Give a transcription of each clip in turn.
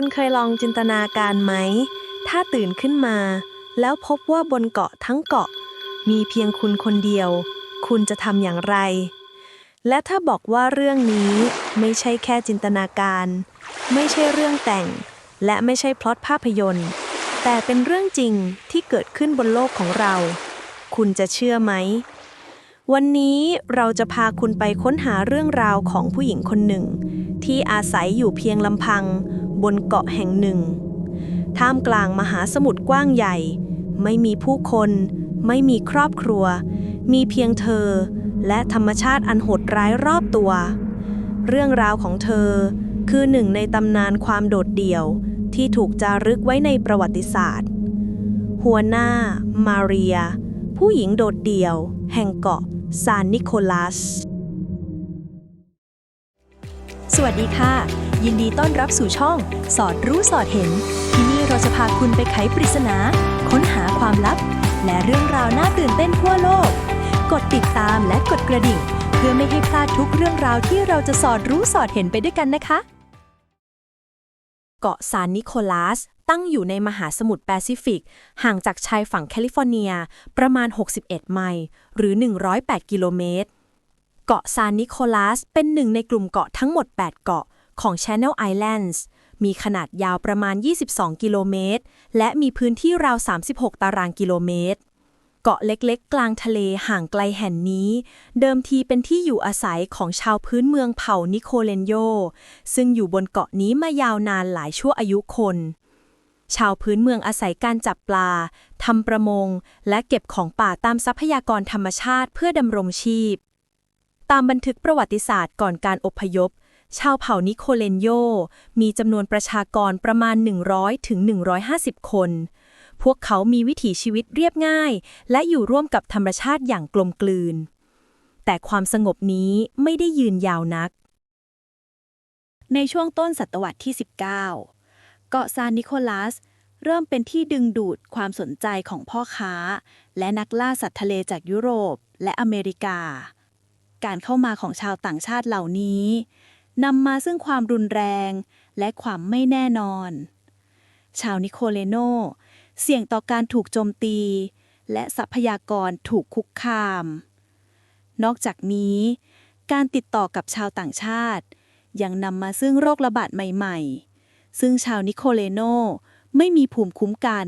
คุณเคยลองจินตนาการไหม ถ้าตื่นขึ้นมา แล้วพบว่าบนเกาะทั้งเกาะ มีเพียงคุณคนเดียว คุณจะทำอย่างไร และถ้าบอกว่าเรื่องนี้ไม่ใช่แค่จินตนาการ ไม่ใช่เรื่องแต่ง และไม่ใช่พล็อตภาพยนตร์ แต่เป็นเรื่องจริงที่เกิดขึ้นบนโลกของเรา คุณจะเชื่อไหม วันนี้เราจะพาคุณไปค้นหาเรื่องราวของผู้หญิงคนหนึ่ง ที่อาศัยอยู่เพียงลำพัง บนเกาะแห่งหนึ่ง ท่ามกลางมหาสมุทรกว้างใหญ่ ไม่มีผู้คน ไม่มีครอบครัว มีเพียงเธอ และธรรมชาติอันโหดร้ายรอบตัว เรื่องราวของเธอคือหนึ่งในตำนานความโดดเดี่ยวที่ถูกจารึกไว้ในประวัติศาสตร์ หัวหน้า มาเรีย ผู้หญิงโดดเดี่ยว แห่งเกาะซานนิโคลัส สวัสดีค่ะ ยินดีต้อนรับสู่ช่อง สอดรู้สอดเห็น ที่นี่เราจะพาคุณไปไขปริศนา ค้นหาความลับ และเรื่องราวน่าตื่นเต้นทั่วโลก กดติดตามและกดกระดิ่ง เพื่อไม่ให้พลาดทุกเรื่องราวที่เราจะสอดรู้สอดเห็นไปด้วยกันนะคะ เกาะซานนิโคลัสตั้งอยู่ในมหาสมุทรแปซิฟิก ห่างจากชายฝั่งแคลิฟอร์เนียประมาณ 61 ไมล์หรือ 108 กิโลเมตร เกาะซานนิโคลัสเป็นหนึ่งในกลุ่มเกาะทั้งหมด 8 เกาะ ของ Channel Islands มีขนาดยาวประมาณ 22 กิโลเมตร และมีพื้นที่ราว 36 ตารางกิโลเมตร เกาะเล็กๆ กลางทะเลห่างไกลแห่งนี้ เดิมทีเป็นที่อยู่อาศัยของชาวพื้นเมืองเผ่านิโคเลนโย ซึ่งอยู่บนเกาะนี้มายาวนานหลายชั่วอายุคน ชาวพื้นเมืองอาศัยการจับปลา ทำประมง และเก็บของป่าตามทรัพยากรธรรมชาติเพื่อดำรงชีพ ตามบันทึกประวัติศาสตร์ก่อนการอพยพ ชาวเผ่านิโคเลนโย มีจำนวนประชากรประมาณ 100ถึง150 คน พวกเขามีวิถีชีวิตเรียบง่าย และอยู่ร่วมกับธรรมชาติอย่างกลมกลืน แต่ความสงบนี้ไม่ได้ยืนยาวนัก ในช่วงต้นศตวรรษที่ 19 เกาะซานนิโคลัส เริ่มเป็นที่ดึงดูดความสนใจของพ่อค้า และนักล่าสัตว์ทะเลจากยุโรปและอเมริกา การเข้ามาของชาวต่างชาติเหล่านี้ นำมาซึ่งความรุนแรงและความไม่แน่นอน ชาวนิโคเลโน เสี่ยงต่อการถูกโจมตี และทรัพยากรถูกคุกคาม นอกจากนี้ การติดต่อกับชาวต่างชาติ ยังนำมาซึ่งโรคระบาดใหม่ๆ ซึ่งชาวนิโคเลโนไม่มีภูมิคุ้มกัน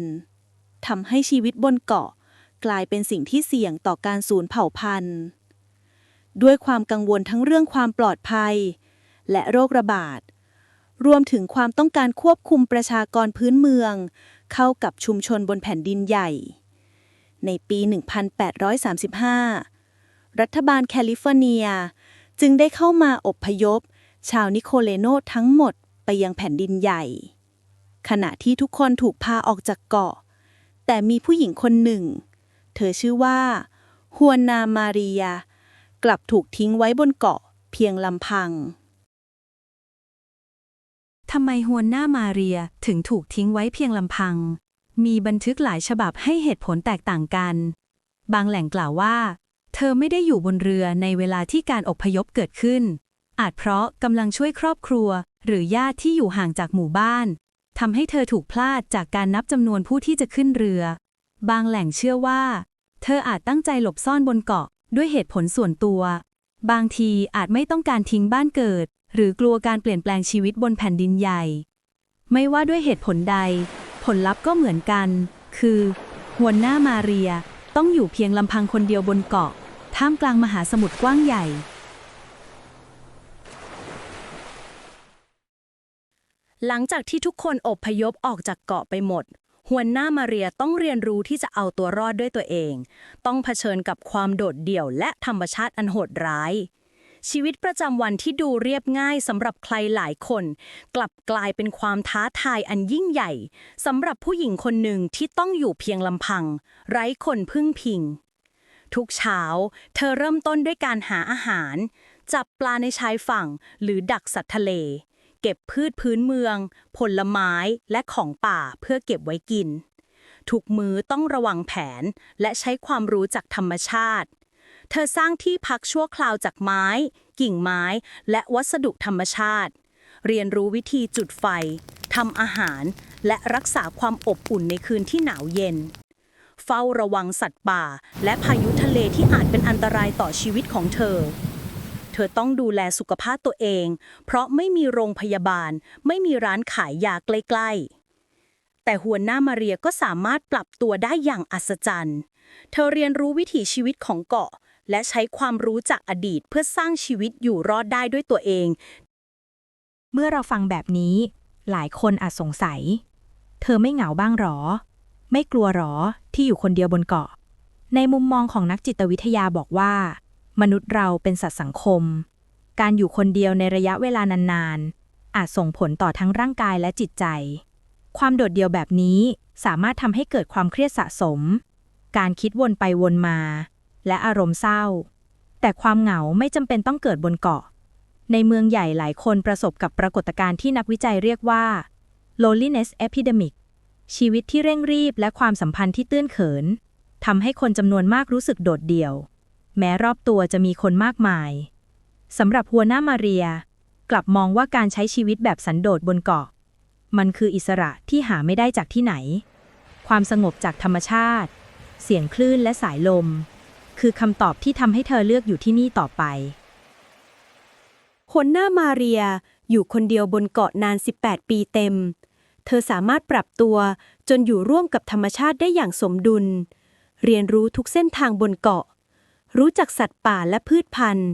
ทำให้ชีวิตบนเกาะกลายเป็นสิ่งที่เสี่ยงต่อการสูญเผ่าพันธุ์ ด้วยความกังวลทั้งเรื่องความปลอดภัย และโรคระบาด รวมถึงความต้องการควบคุมประชากรพื้นเมือง เข้ากับชุมชนบนแผ่นดินใหญ่ ในปี 1835 รัฐบาลแคลิฟอร์เนีย จึงได้เข้ามาอบพยพ ชาวนิโคเลโนทั้งหมดไปยังแผ่นดินใหญ่ ขณะที่ทุกคนถูกพาออกจากเกาะ แต่มีผู้หญิงคนหนึ่ง เธอชื่อว่าฮวนนามาเรีย กลับถูกทิ้งไว้บนเกาะเพียงลำพัง ทำไมฮวนหน้ามาเรียถึงถูกทิ้งไว้เพียงลำพัง มีบันทึกหลายฉบับให้เหตุผลแตกต่างกัน บางแหล่งกล่าวว่า เธอไม่ได้อยู่บนเรือในเวลาที่การอพยพเกิดขึ้น อาจเพราะกำลังช่วยครอบครัว หรือญาติที่อยู่ห่างจากหมู่บ้านทำให้เธอถูกพลาดจากการนับจำนวนผู้ที่จะขึ้นเรือ บางแหล่งเชื่อว่า เธออาจตั้งใจหลบซ่อนบนเกาะด้วยเหตุผลส่วนตัว บางทีอาจไม่ต้องการทิ้งบ้านเกิด หรือกลัวการเปลี่ยนแปลงชีวิตบนแผ่นดินใหญ่ ไม่ว่าด้วยเหตุผลใด ผลลัพธ์ก็เหมือนกัน คือหัวหน้ามาเรียต้องอยู่เพียงลำพังคนเดียวบนเกาะ ท่ามกลางมหาสมุทรกว้างใหญ่ หลังจากที่ทุกคนอบพยพออกจากเกาะไปหมด หัวหน้ามาเรียต้องเรียนรู้ที่จะเอาตัวรอดด้วยตัวเอง ต้องเผชิญกับความโดดเดี่ยวและธรรมชาติอันโหดร้าย ชีวิตประจำวันที่ดูเรียบง่ายสำหรับใครหลายคน กลับกลายเป็นความท้าทายอันยิ่งใหญ่สำหรับผู้หญิงคนหนึ่งที่ต้องอยู่เพียงลำพัง ไร้คนพึ่งพิง ทุกเช้า เธอเริ่มต้นด้วยการหาอาหาร จับปลาในชายฝั่ง หรือดักสัตว์ทะเล เก็บพืชพื้นเมือง ผลไม้และของป่าเพื่อเก็บไว้กินทุกมือต้องระวังแผนและใช้ความรู้จากธรรมชาติ เธอสร้างที่พักชั่วคราวจากไม้ กิ่งไม้ และวัสดุธรรมชาติ เรียนรู้วิธีจุดไฟทำอาหาร และรักษาความอบอุ่นในคืนที่หนาวเย็น เฝ้าระวังสัตว์ป่า และพายุทะเลที่อาจเป็นอันตรายต่อชีวิตของเธอ เธอต้องดูแลสุขภาพตัวเอง เพราะไม่มีโรงพยาบาล ไม่มีร้านขายยาใกล้ๆแต่หัวหน้ามาเรียก็สามารถปรับตัวได้อย่างอัศจรรย์ เธอเรียนรู้วิถีชีวิตของเกาะ และใช้ความรู้จากอดีตเพื่อสร้างชีวิตอยู่รอดได้ด้วยตัวเอง เมื่อเราฟังแบบนี้ หลายคนอาจสงสัย เธอไม่เหงาบ้างหรอ ไม่กลัวหรอที่อยู่คนเดียวบนเกาะ ในมุมมองของนักจิตวิทยาบอกว่า มนุษย์เราเป็นสัตว์สังคม การอยู่คนเดียวในระยะเวลานานๆ อาจส่งผลต่อทั้งร่างกายและจิตใจ ความโดดเดี่ยวแบบนี้สามารถทำให้เกิดความเครียดสะสม การคิดวนไปวนมา และอารมณ์เศร้า แต่ความเหงาไม่จำเป็นต้องเกิดบนเกาะ ในเมืองใหญ่หลายคนประสบกับปรากฏการณ์ที่นักวิจัยเรียกว่า loneliness epidemic ชีวิตที่เร่งรีบและความสัมพันธ์ที่ตื้นเขินทำให้คนจำนวนมากรู้สึกโดดเดี่ยว แม้รอบตัวจะมีคนมากมายสำหรับหัวหน้ามาเรีย กลับมองว่าการใช้ชีวิตแบบสันโดษบนเกาะ มันคืออิสระที่หาไม่ได้จากที่ไหน ความสงบจากธรรมชาติ เสียงคลื่นและสายลม คือคำตอบที่ทำให้เธอเลือกอยู่ที่นี่ต่อไปหัวหน้ามาเรียอยู่คนเดียวบนเกาะนาน 18 ปีเต็ม เธอสามารถปรับตัวจนอยู่ร่วมกับธรรมชาติได้อย่างสมดุล เรียนรู้ทุกเส้นทางบนเกาะ รู้จักสัตว์ป่าและพืชพันธุ์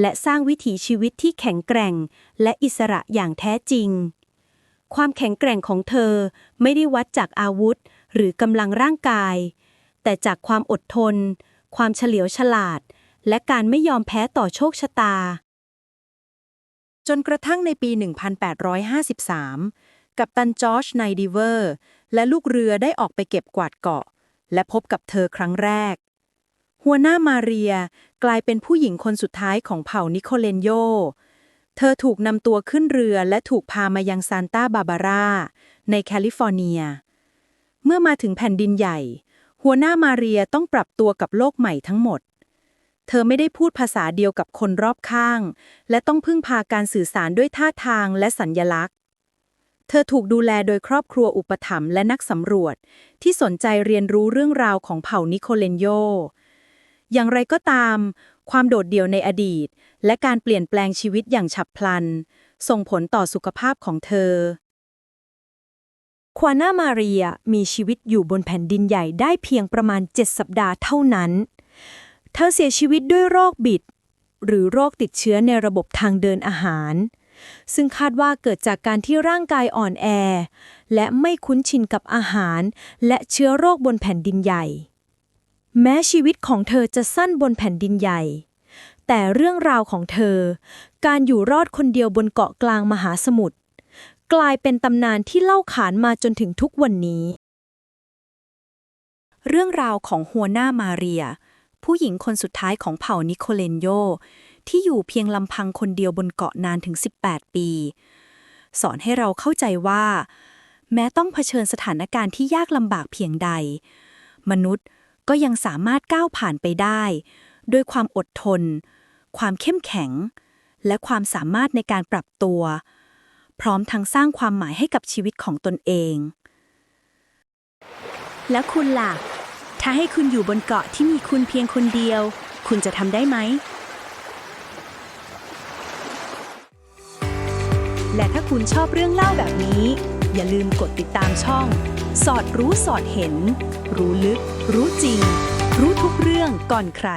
และสร้างวิถีชีวิตที่แข็งแกร่ง และอิสระอย่างแท้จริง ความแข็งแกร่งของเธอไม่ได้วัดจากอาวุธ หรือกำลังร่างกาย แต่จากความอดทน ความเฉลียวฉลาด และการไม่ยอมแพ้ต่อโชคชะตา จนกระทั่งในปี 1853 กัปตันจอร์จไนดีเวอร์ และลูกเรือได้ออกไปเก็บกวาดเกาะ และพบกับเธอครั้งแรก หัวหน้ามาเรียกลายเป็นผู้หญิงคนสุดท้ายของเผ่านิโคเลนโย เธอถูกนำตัวขึ้นเรือและถูกพามายังซานตาบาบาร่าในแคลิฟอร์เนีย เมื่อมาถึงแผ่นดินใหญ่ หัวหน้ามาเรียต้องปรับตัวกับโลกใหม่ทั้งหมด เธอไม่ได้พูดภาษาเดียวกับคนรอบข้าง และต้องพึ่งพาการสื่อสารด้วยท่าทางและสัญญลักษณ์ เธอถูกดูแลโดยครอบครัวอุปถัมภ์และนักสำรวจ ที่สนใจเรียนรู้เรื่องราวของเผ่านิโคเลนโย อย่างไรก็ตาม ความโดดเดี่ยวในอดีต และการเปลี่ยนแปลงชีวิตอย่างฉับพลัน ส่งผลต่อสุขภาพของเธอ ควาน่ามาเรียมีชีวิตอยู่บนแผ่นดินใหญ่ได้เพียงประมาณ 7 สัปดาห์เท่านั้น เธอเสียชีวิตด้วยโรคบิด หรือโรคติดเชื้อในระบบทางเดินอาหาร ซึ่งคาดว่าเกิดจากการที่ร่างกายอ่อนแอ และไม่คุ้นชินกับอาหาร และเชื้อโรคบนแผ่นดินใหญ่ แม้ชีวิตของเธอจะสั้นบนแผ่นดินใหญ่ แต่เรื่องราวของเธอ การอยู่รอดคนเดียวบนเกาะกลางมหาสมุทร กลายเป็นตำนานที่เล่าขานมาจนถึงทุกวันนี้ เรื่องราวของฮัวนามาเรีย ผู้หญิงคนสุดท้ายของเผ่านิโคเลนโย ที่อยู่เพียงลำพังคนเดียวบนเกาะนานถึง 18 ปี สอนให้เราเข้าใจว่า แม้ต้องเผชิญสถานการณ์ที่ยากลำบากเพียงใด มนุษย์ก็ยังสามารถก้าวผ่านไปได้ ด้วยความอดทน ความเข้มแข็ง และความสามารถในการปรับตัว พร้อมทั้งสร้างความหมายให้กับชีวิตของตนเอง แล้วคุณล่ะ ถ้าให้คุณอยู่บนเกาะที่มีคุณเพียงคนเดียว คุณจะทำได้ไหม และถ้าคุณชอบเรื่องเล่าแบบนี้ อย่าลืมกดติดตามช่อง สอดรู้สอดเห็น รู้ลึก รู้จริง รู้ทุกเรื่องก่อนใคร